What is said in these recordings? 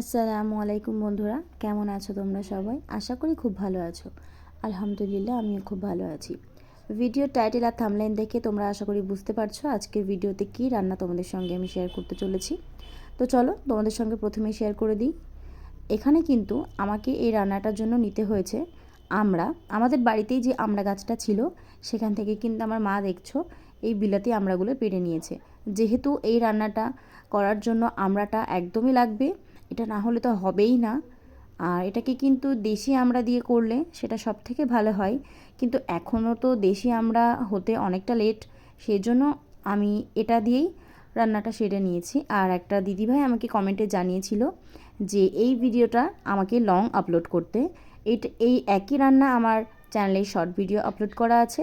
আসসালামু আলাইকুম বন্ধুরা, কেমন আছো তোমরা সবাই? আশা করি খুব ভালো আছো। আলহামদুলিল্লাহ, আমিও খুব ভালো আছি। ভিডিও টাইটেল আর থামলাইন দেখে তোমরা আশা করি বুঝতে পারছ আজকের ভিডিওতে কী রান্না তোমাদের সঙ্গে আমি শেয়ার করতে চলেছি। তো চলো, তোমাদের সঙ্গে প্রথমে শেয়ার করে দিই। এখানে কিন্তু আমাকে এই রান্নাটার জন্য নিতে হয়েছে আমরা, আমাদের বাড়িতেই যে আমড়া গাছটা ছিল, সেখান থেকে কিন্তু আমার মা দেখছ, এই বিলাতি আমড়াগুলো পেরে নিয়েছে। যেহেতু এই রান্নাটা করার জন্য আমড়াটা একদমই লাগবে এটা না হলে তো হবেই না। আর এটাকে কিন্তু দেশি আমরা দিয়ে করলে সেটা সব থেকে ভালো হয়। কিন্তু এখনও তো দেশি আমরা হতে অনেকটা লেট সেই জন্য আমি এটা দিয়েই রান্নাটা সেরে নিয়েছি। আর একটা দিদিভাই আমাকে কমেন্টে জানিয়েছিল যে, এই ভিডিওটা আমাকে লং আপলোড করতে। এটা, এই একই রান্না আমার চ্যানেলে শর্ট ভিডিও আপলোড করা আছে,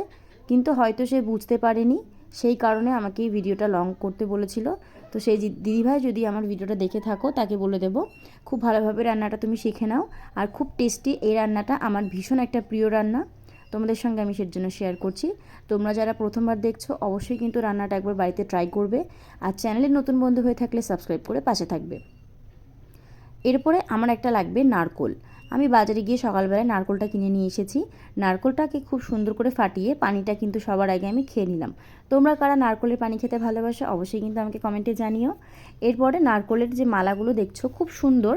কিন্তু হয়তো সে বুঝতে পারেনি। সেই কারণে আমাকে এই ভিডিওটা লং করতে বলেছিল। তো সেই দিদিভাই যদি আমার ভিডিওটা দেখে থাকো, তাকে বলে দেবো, খুব ভালোভাবে রান্নাটা তুমি শিখে নাও। আর খুব টেস্টি এই রান্নাটা আমার ভীষণ একটা প্রিয় রান্না। তোমাদের সঙ্গে আমি সের জন্য শেয়ার করছি। তোমরা যারা প্রথমবার দেখছ, অবশ্যই কিন্তু রান্নাটা একবার বাড়িতে ট্রাই করবে। আর চ্যানেলে নতুন বন্ধু হয়ে থাকলে সাবস্ক্রাইব করে পাশে থাকবে। এরপরে আমার একটা লাগবে নারকোল। আমি বাজারে গিয়ে সকালবেলায় নারকোলটা কিনে নিয়ে এসেছি। নারকোলটাকে খুব সুন্দর করে ফাটিয়ে পানিটা কিন্তু সবার আগে আমি খেয়ে নিলাম। তোমরা কারা নারকোলের পানি খেতে ভালোবাসো অবশ্যই কিন্তু আমাকে কমেন্টে জানিও। এরপরে নারকোলের যে মালাগুলো দেখছ খুব সুন্দর।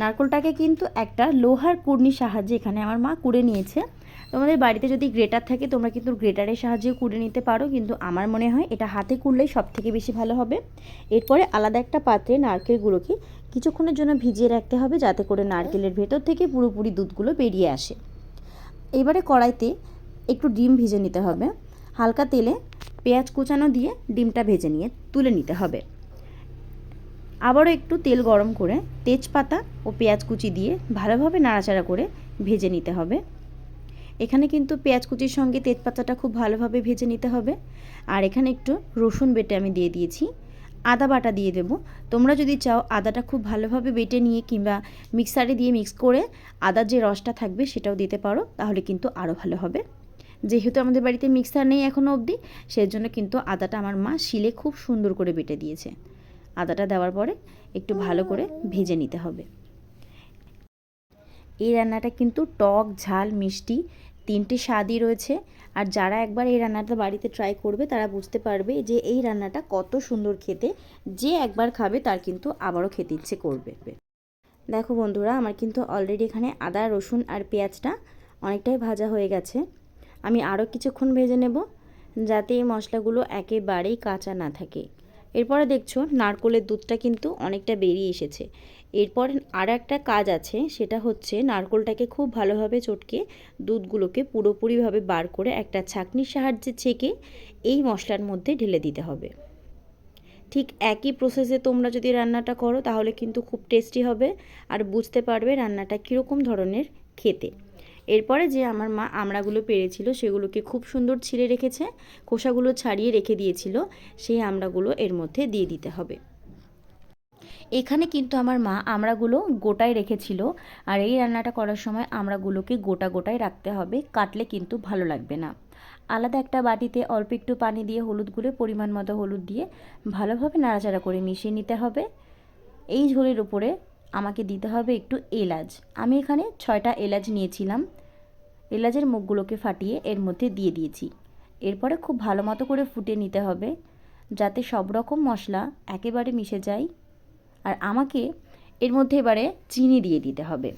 নারকোলটাকে কিন্তু একটা লোহার কুড়নির সাহায্যে এখানে আমার মা কুড়ে নিয়েছে। তোমাদের বাড়িতে যদি গ্রেটার থাকে, তোমরা কিন্তু গ্রেটারের সাহায্যেও কুড়ে নিতে পারো, কিন্তু আমার মনে হয় এটা হাতে কুড়লেই সব থেকে বেশি ভালো হবে। এরপরে আলাদা একটা পাত্রে নারকেলগুলোকে কিছুক্ষণের জন্য ভিজিয়ে রাখতে হবে, যাতে করে নারকেলের ভেতর থেকে পুরোপুরি দুধগুলো বেরিয়ে আসে। এবারে কড়াইতে একটু ডিম ভেজে নিতে হবে। হালকা তেলে পেঁয়াজ কুচানো দিয়ে ডিমটা ভেজে নিয়ে তুলে নিতে হবে। আবারও একটু তেল গরম করে তেজপাতা ও পেঁয়াজ কুচি দিয়ে ভালোভাবে নাড়াচাড়া করে ভেজে নিতে হবে। এখানে কিন্তু পেঁয়াজ কুচির সঙ্গে তেজপাতাটা খুব ভালোভাবে ভেজে নিতে হবে। আর এখানে একটু রসুন বেটে আমি দিয়ে দিয়েছি। আদা বাটা দিয়ে দেবো। তোমরা যদি চাও আদাটা খুব ভালোভাবে বেটে নিয়ে কিংবা মিক্সারে দিয়ে মিক্স করে আদার যে রসটা থাকবে সেটাও দিতে পারো, তাহলে কিন্তু আরও ভালো হবে। যেহেতু আমাদের বাড়িতে মিক্সার নেই এখনও অবধি সেই জন্য কিন্তু আদাটা আমার মা শিলে খুব সুন্দর করে বেটে দিয়েছে। আদাটা দেওয়ার পরে একটু ভালো করে ভেজে নিতে হবে। এই রান্নাটা কিন্তু টক, ঝাল, মিষ্টি তিনটে স্বাদই রয়েছে। আর যারা একবার এই রান্নাটা বাড়িতে ট্রাই করবে, তারা বুঝতে পারবে যে এই রান্নাটা কত সুন্দর খেতে। যে একবার খাবে, তার কিন্তু আবারও খেতে ইচ্ছে করবে। দেখো বন্ধুরা, আমার কিন্তু অলরেডি এখানে আদা, রসুন আর পেঁয়াজটা অনেকটাই ভাজা হয়ে গেছে। আমি আরও কিছুক্ষণ ভেজে নেব, যাতে এই মশলাগুলো একেবারেই কাঁচা না থাকে। এরপরে দেখছ, নারকোলের দুধটা কিন্তু অনেকটা বেরিয়ে এসেছে। এরপর আর একটা কাজ আছে, সেটা হচ্ছে নারকোলটাকে খুব ভালোভাবে চটকে দুধগুলোকে পুরোপুরিভাবে বার করে একটা ছাকনির সাহায্যে ছেঁকে এই মশলার মধ্যে ঢেলে দিতে হবে। ঠিক একই প্রসেসে তোমরা যদি রান্নাটা করো, তাহলে কিন্তু খুব টেস্টি হবে আর বুঝতে পারবে রান্নাটা কীরকম ধরনের খেতে। এরপরে যে আমার মা আমড়াগুলো পেরেছিল, সেগুলোকে খুব সুন্দর ছিঁড়ে রেখেছে, খোসাগুলো ছাড়িয়ে রেখে দিয়েছিল, সেই আমড়াগুলো এর মধ্যে দিয়ে দিতে হবে। এখানে কিন্তু আমার মা আমড়াগুলো গোটায় রেখেছিল। আর এই রান্নাটা করার সময় আমড়াগুলোকে গোটা গোটায় রাখতে হবে, কাটলে কিন্তু ভালো লাগবে না। আলাদা একটা বাটিতে অল্প একটু পানি দিয়ে হলুদ গুলে পরিমাণ মতো হলুদ দিয়ে ভালোভাবে নাড়াচাড়া করে মিশিয়ে নিতে হবে। এই ঝোলের উপরে আমাকে দিতে হবে একটু এলাচ। আমি এখানে ছয়টা এলাচ নিয়েছিলাম। এলাচের মুখগুলোকে ফাটিয়ে এর মধ্যে দিয়ে দিয়েছি। এরপরে খুব ভালো মতো করে ফুটে নিতে হবে, যাতে সব রকম মশলা একেবারে মিশে যায়। আর আমাকে এর মধ্যে এবারে চিনি দিয়ে দিতে হবে।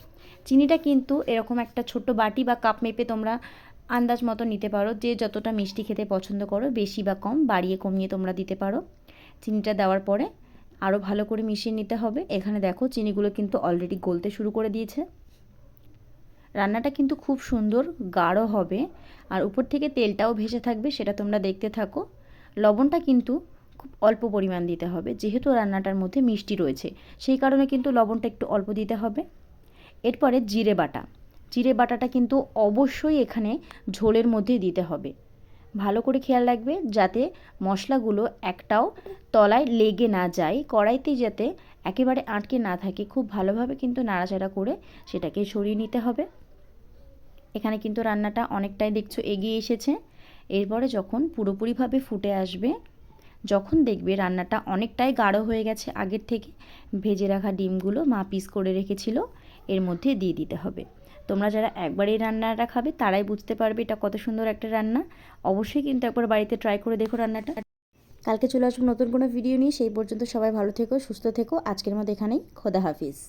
চিনিটা কিন্তু এরকম একটা ছোট্ট বাটি বা কাপ মেপে তোমরা আন্দাজ মতো নিতে পারো যে যতটা মিষ্টি খেতে পছন্দ করো, বেশি বা কম, বাড়িয়ে কমিয়ে তোমরা দিতে পারো। চিনিটা দেওয়ার পরে আরও ভালো করে মিশিয়ে নিতে হবে। এখানে দেখো চিনিগুলো কিন্তু অলরেডি গলতে শুরু করে দিয়েছে। রান্নাটা কিন্তু খুব সুন্দর, গাঢ় হবে। আর উপর থেকে তেলটাও ভেসে থাকবে, সেটা তোমরা দেখতে থাকো। লবণটা কিন্তু খুব অল্প পরিমাণ দিতে হবে। যেহেতু রান্নাটার মধ্যে মিষ্টি রয়েছে, সেই কারণে কিন্তু লবণটা একটু অল্প দিতে হবে। এরপরে জিরে বাটা। জিরে বাটাটা কিন্তু অবশ্যই এখানে ঝোলের মধ্যে দিতে হবে। ভালো করে খেয়াল রাখবে যাতে মশলাগুলো একটাও তলায় লেগে না যায়। কড়াইতে যাতে একেবারে আটকে না থাকে, খুব ভালোভাবে কিন্তু নাড়াচাড়া করে সেটাকে সরিয়ে নিতে হবে। এখানে কিন্তু রান্নাটা অনেকটাই দেখছ এগিয়ে এসেছে। এরপরে যখন পুরোপুরিভাবে ফুটে আসবে যখন দেখবে রান্নাটা অনেকটাই গাঢ় হয়ে গেছে, আগের থেকে ভেজে রাখা ডিমগুলো মা পিস করে রেখেছিল, এর মধ্যে দিয়ে দিতে হবে। তোমরা যারা একবারই রান্নাটা খাবে, তারাই বুঝতে পারবে এটা কত সুন্দর একটা রান্না। অবশ্যই কিন্তু একবার বাড়িতে ট্রাই করে দেখো রান্নাটা। কালকে চলে আসব নতুন কোনো ভিডিও নিয়ে। সেই পর্যন্ত সবাই ভালো থেকো, সুস্থ থেকো। আজকের মতো এখানেই। খোদা হাফিজ।